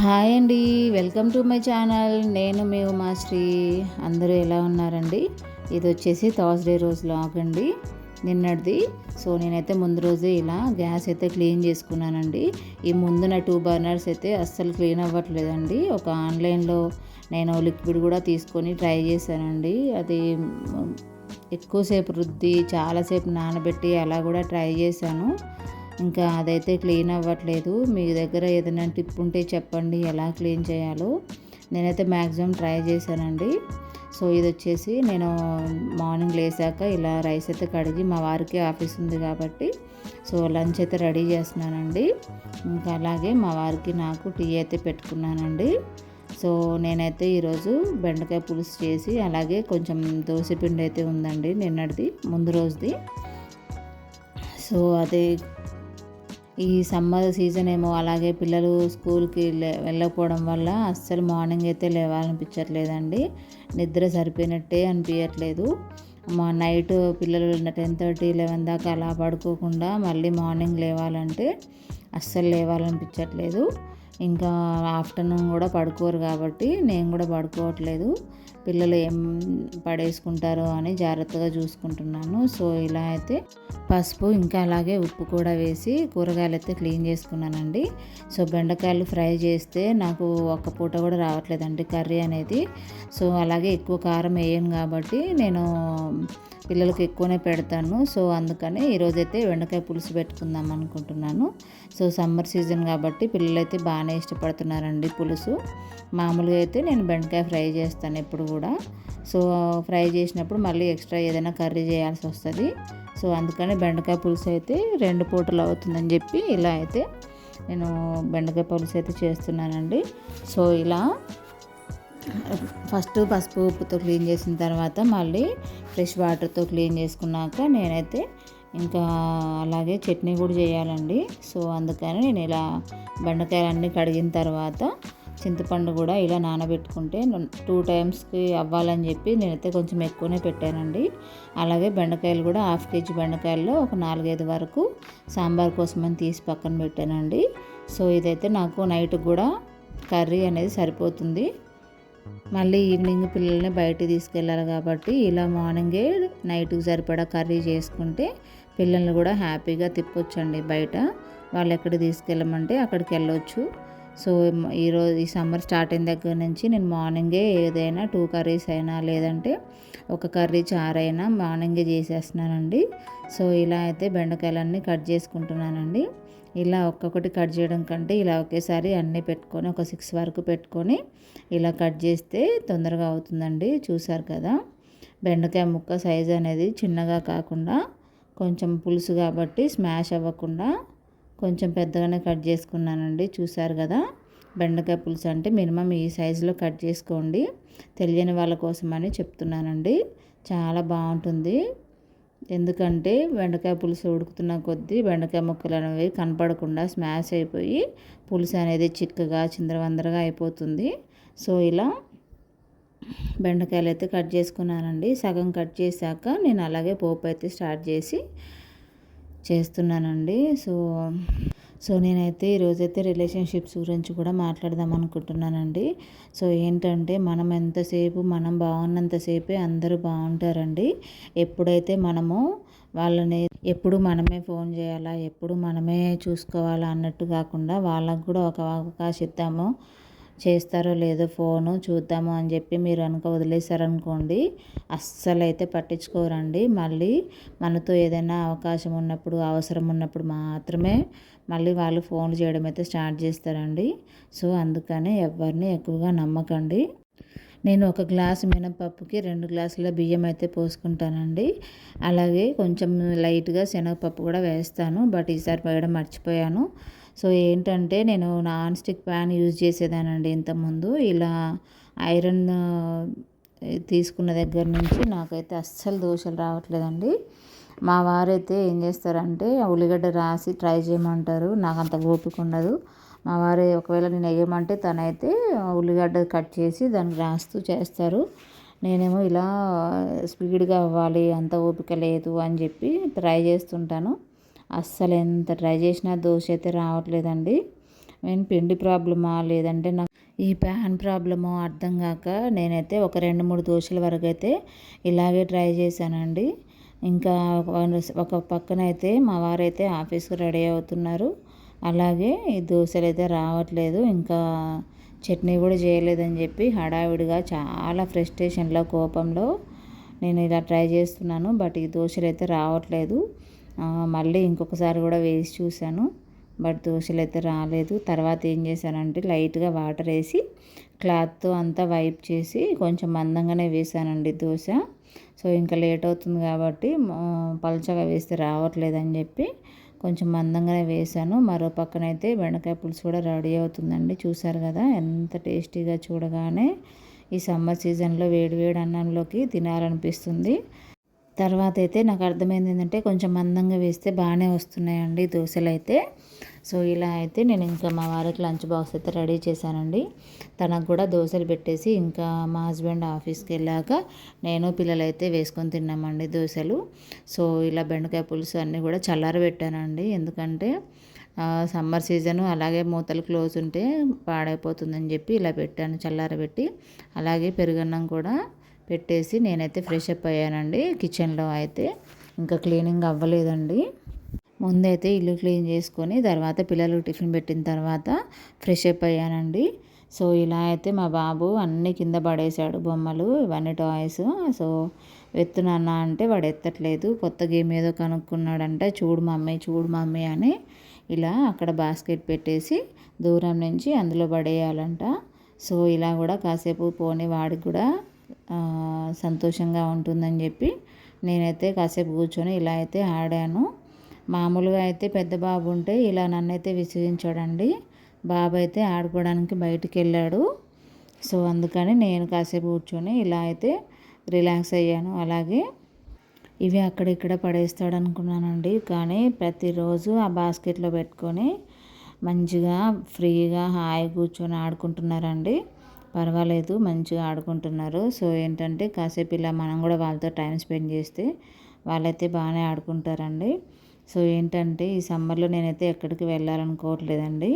Hi అండి. Welcome to my channel. నేను మీ ఉమాశ్రీ అందరూ ఎలా ఉన్నారండి? ఇది వచ్చేసి థర్స్డే రోజు లాగ్ అండి. నిన్నటిది. సో నేనైతే ముందు రోజే ఇలా గ్యాస్ అయితే క్లీన్ చేసుకున్నానండి. ఈ ముందున టూ బర్నర్స్ అయితే అస్సలు క్లీన్ అవ్వట్లేదండి. ఒక ఆన్లైన్లో నేను లిక్విడ్ కూడా తీసుకొని ట్రై చేశానండి. అది ఎక్కువసేపు రుద్ది చాలాసేపు నానబెట్టి అలా కూడా ట్రై చేశాను. ఇంకా అదైతే క్లీన్ అవ్వట్లేదు. మీ దగ్గర ఏదైనా టిప్ ఉంటే చెప్పండి ఎలా క్లీన్ చేయాలో. నేనైతే మ్యాక్సిమం ట్రై చేశానండి. సో ఇది వచ్చేసి నేను మార్నింగ్ లేసాక ఇలా రైస్ అయితే కడిగి మా వారికి ఆఫీస్ ఉంది కాబట్టి సో లంచ్ అయితే రెడీ చేస్తున్నానండి. ఇంకా అలాగే మా వారికి నాకు టీ అయితే పెట్టుకున్నానండి. సో నేనైతే ఈరోజు బెండకాయ పులుసు చేసి అలాగే కొంచెం దోశ పిండి అయితే ఉందండి నిన్నటిది ముందు రోజుది. సో అదే ఈ సమ్మర్ సీజన్ ఏమో అలాగే పిల్లలు స్కూల్కి వెళ్ళకపోవడం వల్ల అస్సలు మార్నింగ్ అయితే లేవాలనిపించట్లేదండి. నిద్ర సరిపోయినట్టే అనిపించట్లేదు మా నైట్ పిల్లలు టెన్ థర్టీ లెవెన్ దాకా అలా పడుకోకుండా మళ్ళీ మార్నింగ్ లేవాలంటే అస్సలు లేవాలనిపించట్లేదు. ఇంకా ఆఫ్టర్నూన్ కూడా పడుకోరు కాబట్టి నేను కూడా పడుకోవట్లేదు. పిల్లలు ఏం పడేసుకుంటారో అని జాగ్రత్తగా చూసుకుంటున్నాను. సో ఇలా అయితే పసుపు ఇంకా అలాగే ఉప్పు కూడా వేసి కూరగాయలు అయితే క్లీన్ చేసుకున్నానండి. సో బెండకాయలు ఫ్రై చేస్తే నాకు ఒక్క పూట కూడా రావట్లేదండి కర్రీ అనేది. సో అలాగే ఎక్కువ కారం వేయను కాబట్టి నేను పిల్లలకి ఎక్కువనే పెడతాను. సో అందుకని ఈరోజైతే బెండకాయ పులుసు పెట్టుకుందాం అనుకుంటున్నాను. సో సమ్మర్ సీజన్ కాబట్టి పిల్లలైతే బాగానే ఇష్టపడుతున్నారండి పులుసు. మామూలుగా అయితే నేను బెండకాయ ఫ్రై చేస్తాను ఎప్పుడు కూడా. సో ఫ్రై చేసినప్పుడు మళ్ళీ ఎక్స్ట్రా ఏదైనా కర్రీ చేయాల్సి వస్తుంది. సో అందుకని బెండకాయ పులుసు అయితే రెండు పూటలు అవుతుందని చెప్పి ఇలా అయితే నేను బెండకాయ పులుసు అయితే చేస్తున్నానండి. సో ఇలా ఫస్ట్ పసుపు ఉప్పుతో క్లీన్ చేసిన తర్వాత మళ్ళీ ఫ్రెష్ వాటర్తో క్లీన్ చేసుకున్నాక నేనైతే ఇంకా అలాగే చట్నీ కూడా చేయాలండి. సో అందుకని నేను ఇలా బెండకాయలన్నీ కడిగిన తర్వాత చింతపండు కూడా ఇలా నానబెట్టుకుంటే టూ టైమ్స్కి అవ్వాలని చెప్పి నేనైతే కొంచెం ఎక్కువనే పెట్టానండి. అలాగే బెండకాయలు కూడా హాఫ్ కేజీ బెండకాయల్లో ఒక నాలుగైదు వరకు సాంబార్ కోసమని తీసి పక్కన పెట్టానండి. సో ఇదైతే నాకు నైట్ కూడా కర్రీ అనేది సరిపోతుంది. మళ్ళీ ఈవినింగ్ పిల్లల్ని బయటికి తీసుకెళ్ళాలి కాబట్టి ఇలా మార్నింగే నైట్కి సరిపడా కర్రీ చేసుకుంటే పిల్లల్ని కూడా హ్యాపీగా తిప్పొచ్చండి బయట. వాళ్ళు ఎక్కడ తీసుకెళ్ళమంటే అక్కడికి వెళ్ళొచ్చు. సో ఈరోజు ఈ సమ్మర్ స్టార్ట్ అయిన దగ్గర నుంచి నేను మార్నింగే ఏదైనా టూ కర్రీస్ అయినా లేదంటే ఒక కర్రీ చారైనా మార్నింగే చేసేస్తున్నానండి. సో ఇలా అయితే బెండకాయలన్నీ కట్ చేసుకుంటున్నానండి. ఇలా ఒక్కొక్కటి కట్ చేయడం కంటే ఇలా ఒకేసారి అన్నీ పెట్టుకొని ఒక సిక్స్ వరకు పెట్టుకొని ఇలా కట్ చేస్తే తొందరగా అవుతుందండి. చూసారు కదా? బెండకాయ ముక్క సైజ్ అనేది చిన్నగా కాకుండా కొంచెం పులుసు కాబట్టి స్మాష్ అవ్వకుండా కొంచెం పెద్దగానే కట్ చేసుకున్నానండి. చూసారు కదా? బెండకాయ పులుసు అంటే మినిమం ఈ సైజులో కట్ చేసుకోండి. తెలియని వాళ్ళ కోసమని చెప్తున్నానండి. చాలా బాగుంటుంది. ఎందుకంటే బెండకాయ పులుసు ఉడుకుతున్న కొద్దీ బెండకాయ ముక్కలు అనేవి కనపడకుండా స్మాష్ అయిపోయి పులుసు అనేది చిక్కగా చిందరవందరగా అయిపోతుంది. సో ఇలా బెండకాయలు అయితే కట్ చేసుకున్నానండి. సగం కట్ చేశాక నేను అలాగే పోపు అయితే స్టార్ట్ చేసి చేస్తున్నానండి. సో సో నేనైతే ఈరోజైతే రిలేషన్షిప్స్ గురించి కూడా మాట్లాడదాం అనుకుంటున్నానండి. సో ఏంటంటే మనం ఎంతసేపు మనం బాగున్నంతసేపే అందరూ బాగుంటారండి. ఎప్పుడైతే మనము వాళ్ళని ఎప్పుడు మనమే ఫోన్ చేయాలా ఎప్పుడు మనమే చూసుకోవాలా అన్నట్టు కాకుండా వాళ్ళకు కూడా ఒక అవకాశం ఇద్దాము. చేస్తారో లేదో ఫోను చూద్దాము అని చెప్పి మీరు అనుక వదిలేశారనుకోండి అస్సలు అయితే పట్టించుకోరండి. మళ్ళీ మనతో ఏదైనా అవకాశం ఉన్నప్పుడు అవసరం ఉన్నప్పుడు మాత్రమే మళ్ళీ వాళ్ళు ఫోన్ చేయడం అయితే స్టార్ట్ చేస్తారండి. సో అందుకని ఎవరిని ఎక్కువగా నమ్మకండి. నేను ఒక గ్లాసు మినపప్పుకి రెండు గ్లాసుల బియ్యం అయితే పోసుకుంటానండి. అలాగే కొంచెం లైట్గా శనగపప్పు కూడా వేస్తాను. బట్ ఈసారి వేయడం మర్చిపోయాను. సో ఏంటంటే నేను నాన్ స్టిక్ ప్యాన్ యూజ్ చేసేదానండి ఇంతకుముందు. ఇలా ఐరన్ తీసుకున్న దగ్గర నుంచి నాకైతే అస్సలు దోశలు రావట్లేదండి. మా వారైతే ఏం చేస్తారంటే ఉల్లిగడ్డ రాసి ట్రై చేయమంటారు. నాకు అంత ఓపిక ఉండదు. మా వారు ఒకవేళ నేను వేయమంటే తనైతే ఉల్లిగడ్డ కట్ చేసి దానికి రాస్తూ చేస్తారు. నేనేమో ఇలా స్పీడ్గా అవ్వాలి అంత ఓపిక లేదు అని చెప్పి ట్రై చేస్తుంటాను. అస్సలు ఎంత ట్రై చేసినా దోశ అయితే రావట్లేదండి. నేను పిండి ప్రాబ్లమా లేదంటే నాకు ఈ ప్యాన్ ప్రాబ్లమో అర్థం కాక నేనైతే ఒక రెండు మూడు దోశల వరకు అయితే ఇలాగే ట్రై చేశానండి. ఇంకా ఒక పక్కన అయితే మా వారైతే ఆఫీస్కి రెడీ అవుతున్నారు. అలాగే ఈ దోశలు అయితే రావట్లేదు. ఇంకా చట్నీ కూడా చేయలేదని చెప్పి హడావిడిగా చాలా ఫ్రస్ట్రేషన్లో కోపంలో నేను ఇలా ట్రై చేస్తున్నాను. బట్ ఈ దోశలు అయితే రావట్లేదు. మళ్ళీ ఇంకొకసారి కూడా వేసి చూశాను బట్ దోశలు అయితే రాలేదు. తర్వాత ఏం చేశానంటే లైట్గా వాటర్ వేసి క్లాత్తో అంతా వైప్ చేసి కొంచెం మందంగానే వేసానండి దోశ. సో ఇంకా లేట్ అవుతుంది కాబట్టి పలచగా వేస్తే రావట్లేదని చెప్పి కొంచెం మందంగానే వేసాను మరో పక్కనైతే బెండకాయ పులుసు కూడా రెడీ అవుతుందండి. చూసారు కదా ఎంత టేస్టీగా చూడగానే ఈ సమ్మర్ సీజన్లో వేడి వేడి అన్నంలోకి తినాలనిపిస్తుంది. తర్వాత అయితే నాకు అర్థమైంది ఏంటంటే కొంచెం మందంగా వేస్తే బాగానే వస్తున్నాయండి దోశలు అయితే సో ఇలా అయితే నేను ఇంకా మా వారికి లంచ్ బాక్స్ అయితే రెడీ చేశానండి. తనకు కూడా దోశలు పెట్టేసి ఇంకా మా హస్బెండ్ ఆఫీస్కి వెళ్ళాక నేను పిల్లలైతే వేసుకొని తిన్నామండి దోశలు. సో ఇలా బెండకాయ పులుసు అన్నీ కూడా చల్లారబెట్టానండి ఎందుకంటే సమ్మర్ సీజను అలాగే మూతలు క్లోజ్ ఉంటే పాడైపోతుందని చెప్పి ఇలా పెట్టాను చల్లారబెట్టి అలాగే పెరుగన్నం కూడా పెట్టేసి నేనైతే ఫ్రెష్ అప్ అయ్యానండి. కిచెన్లో అయితే ఇంకా క్లీనింగ్ అవ్వలేదండి. ముందైతే ఇల్లు క్లీన్ చేసుకొని తర్వాత పిల్లలకు టిఫిన్ పెట్టిన తర్వాత ఫ్రెష్ అప్ అయ్యానండి. సో ఇలా అయితే మా బాబు అన్ని కింద పడేశాడు బొమ్మలు ఇవన్నీ టాయ్స్. సో ఎత్తునన్నా అంటే వాడు ఎత్తట్లేదు. కొత్త గేమ్ ఏదో కనుక్కున్నాడంట చూడు మమ్మీ చూడు మమ్మీ అని ఇలా అక్కడ బాస్కెట్ పెట్టేసి దూరం నుంచి అందులో పడేయాలంట. సో ఇలా కూడా కాసేపు పోనీ వాడికి కూడా సంతోషంగా ఉంటుందని చెప్పి నేనైతే కాసేపు కూర్చొని ఇలా అయితే ఆడాను. మామూలుగా అయితే పెద్ద బాబు ఉంటే ఇలా నన్నైతే విసిగించాడండి. బాబు అయితే ఆడుకోవడానికి బయటికి వెళ్ళాడు సో అందుకని నేను కాసేపు కూర్చొని ఇలా అయితే రిలాక్స్ అయ్యాను. అలాగే ఇవి అక్కడిక్కడ పడేస్తాడు అనుకున్నానండి కానీ ప్రతిరోజు ఆ బాస్కెట్లో పెట్టుకొని మంచిగా ఫ్రీగా హాయి కూర్చొని ఆడుకుంటున్నారండి. పర్వాలేదు మంచిగా ఆడుకుంటున్నారు. సో ఏంటంటే కాసేపు ఇలా మనం కూడా వాళ్ళతో టైం స్పెండ్ చేస్తే వాళ్ళైతే బాగానే ఆడుకుంటారండి. సో ఏంటంటే ఈ సమ్మర్లో నేనైతే ఎక్కడికి వెళ్ళాలనుకోవట్లేదండి.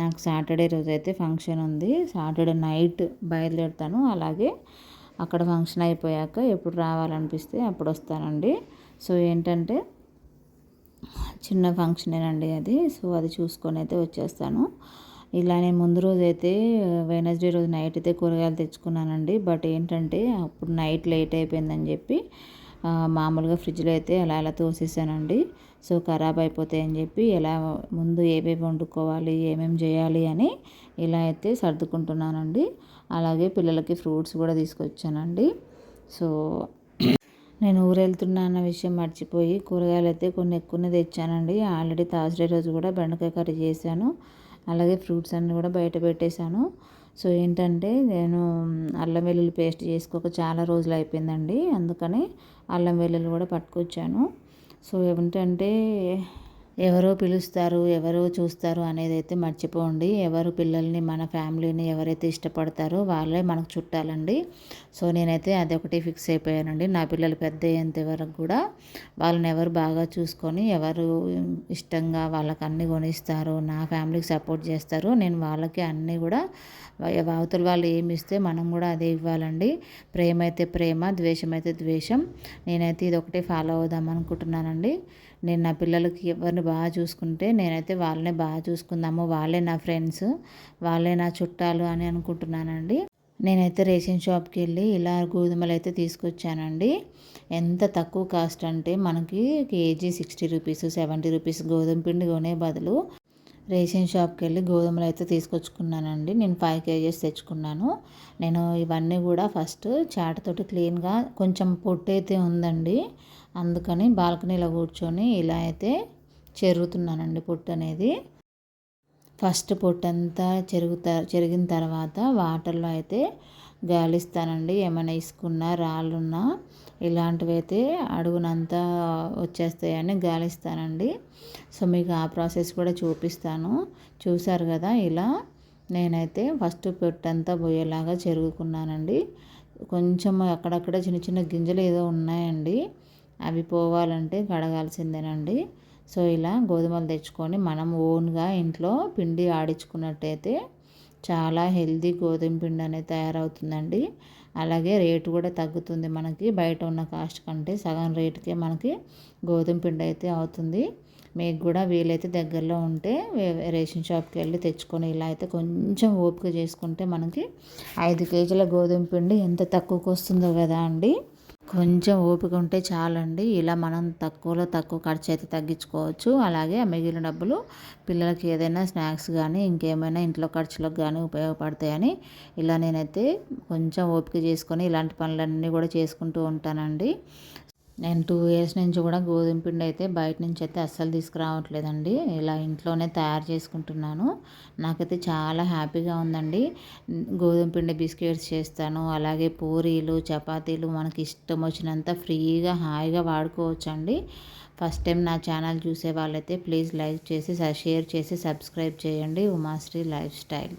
నాకు సాటర్డే రోజు అయితే ఫంక్షన్ ఉంది. సాటర్డే నైట్ బయలుదేరుతాను. అలాగే అక్కడ ఫంక్షన్ అయిపోయాక ఎప్పుడు రావాలనిపిస్తే అప్పుడు వస్తానండి. సో ఏంటంటే చిన్న ఫంక్షనేనండి అది. సో అది చూసుకొని అయితే వచ్చేస్తాను. ఇలానే ముందు రోజు అయితే వెనస్డే రోజు నైట్ అయితే కూరగాయలు తెచ్చుకున్నానండి. బట్ ఏంటంటే అప్పుడు నైట్ లేట్ అయిపోయిందని చెప్పి మామూలుగా ఫ్రిడ్జ్లో అయితే అలా అలా తోసేసానండి. సో ఖరాబ్ అయిపోతాయని చెప్పి ఎలా ముందు ఏవేవి వండుకోవాలి ఏమేమి చేయాలి అని ఇలా అయితే సర్దుకుంటున్నానండి. అలాగే పిల్లలకి ఫ్రూట్స్ కూడా తీసుకొచ్చానండి. సో నేను ఊరెళ్తున్నా అన్న విషయం మర్చిపోయి కూరగాయలు అయితే కొన్ని ఎక్కువనే తెచ్చానండి. ఆల్రెడీ థర్స్డే రోజు కూడా బెండకాయ కర్రీ చేశాను. అలాగే ఫ్రూట్స్ అన్నీ కూడా బయట పెట్టేశాను. సో ఏంటంటే నేను అల్లం వెల్లుల్లి పేస్ట్ చేసుకోక చాలా రోజులు అయిపోయిందండి. అందుకని అల్లం వెల్లుల్లి కూడా పట్టుకొచ్చాను. సో ఏమిటంటే ఎవరో పిలుస్తారు ఎవరో చూస్తారు అనేది అయితే మర్చిపోండి. ఎవరు పిల్లల్ని మన ఫ్యామిలీని ఎవరైతే ఇష్టపడతారో వాళ్ళే మనకు చుట్టాలండి. సో నేనైతే అదొకటి ఫిక్స్ అయిపోయానండి. నా పిల్లలు పెద్ద అయ్యేంత వరకు కూడా వాళ్ళని ఎవరు బాగా చూసుకొని ఎవరు ఇష్టంగా వాళ్ళకి అన్నీ కొనిస్తారు నా ఫ్యామిలీకి సపోర్ట్ చేస్తారు. నేను వాళ్ళకి అన్నీ కూడా అవతల వాళ్ళు ఏమి ఇస్తే మనం కూడా అదే ఇవ్వాలండి. ప్రేమ అయితే ప్రేమ ద్వేషం అయితే ద్వేషం. నేనైతే ఇది ఒకటే ఫాలో అవుదాం అనుకుంటున్నానండి. నేను నా పిల్లలకి ఎవరిని బాగా చూసుకుంటే నేనైతే వాళ్ళనే బాగా చూసుకుందాము. వాళ్ళే నా ఫ్రెండ్స్ వాళ్ళే నా చుట్టాలు అని అనుకుంటున్నానండి. నేనైతే రేషన్ షాప్కి వెళ్ళి ఇలా గోధుమలు అయితే తీసుకొచ్చానండి. ఎంత తక్కువ కాస్ట్ అంటే మనకి KG sixty rupees seventy rupees గోధుమ పిండి కొనే బదులు రేషన్ షాప్కి వెళ్ళి గోధుమలు అయితే తీసుకొచ్చుకున్నానండి. నేను ఫైవ్ కేజీస్ తెచ్చుకున్నాను. నేను ఇవన్నీ కూడా ఫస్ట్ చాటతోటి క్లీన్గా కొంచెం పొట్టు అయితే ఉందండి. అందుకని బాల్కనీలో కూర్చొని ఇలా అయితే చెరుగుతున్నానండి పొట్టు అనేది. ఫస్ట్ పొట్టు అంతా చెరుగుతా చెరిగిన తర్వాత వాటర్లో అయితే గాలిస్తానండి. ఏమైనా ఇసుకున్నా రాళ్ళున్నా ఇలాంటివి అయితే అడుగునంతా వచ్చేస్తాయని గాలిస్తానండి. సో మీకు ఆ ప్రాసెస్ కూడా చూపిస్తాను. చూసారు కదా ఇలా. నేనైతే ఫస్ట్ పెట్టంతా పోయేలాగా చెరుగుకున్నానండి కొంచెం అక్కడక్కడ చిన్న చిన్న గింజలు ఏదో ఉన్నాయండి. అవి పోవాలంటే కడగాల్సిందేనండి. సో ఇలా గోధుమలు తెచ్చుకొని మనం ఓన్గా ఇంట్లో పిండి ఆడించుకున్నట్టయితే చాలా హెల్దీ గోధుమ పిండి అనేది తయారవుతుందండి. అలాగే రేటు కూడా తగ్గుతుంది మనకి. బయట ఉన్న కాస్ట్ కంటే సగం రేటుకే మనకి గోధుమ పిండి అయితే అవుతుంది. మీకు కూడా వీలైతే దగ్గరలో ఉంటే రేషన్ షాప్కి వెళ్ళి తెచ్చుకొని ఇలా అయితే కొంచెం ఓపిక చేసుకుంటే మనకి ఐదు కేజీల గోధుమ పిండి ఎంత తక్కువకు వస్తుందో కదా అండి. కొంచెం ఓపిక ఉంటే చాలండి. ఇలా మనం తక్కువలో తక్కువ ఖర్చు అయితే తగ్గించుకోవచ్చు. అలాగే మిగిలిన డబ్బులు పిల్లలకి ఏదైనా స్నాక్స్ కానీ ఇంకేమైనా ఇంట్లో ఖర్చులకు కానీ ఉపయోగపడతాయని ఇలా నేనైతే కొంచెం ఓపిక చేసుకొని ఇలాంటి పనులన్నీ కూడా చేసుకుంటూ ఉంటానండి. నేను టూ ఇయర్స్ నుంచి కూడా గోధుమ పిండి అయితే బయట నుంచి అయితే అస్సలు తీసుకురావట్లేదండి. ఇలా ఇంట్లోనే తయారు చేసుకుంటున్నాను. నాకైతే చాలా హ్యాపీగా ఉందండి. గోధుమ పిండి బిస్కెట్స్ చేస్తాను. అలాగే పూరీలు చపాతీలు మనకి ఇష్టం వచ్చినంత ఫ్రీగా హాయిగా వాడుకోవచ్చండి. ఫస్ట్ టైం నా ఛానల్ చూసే వాళ్ళైతే ప్లీజ్ లైక్ చేసి షేర్ చేసి సబ్స్క్రైబ్ చేయండి. Umasri life style.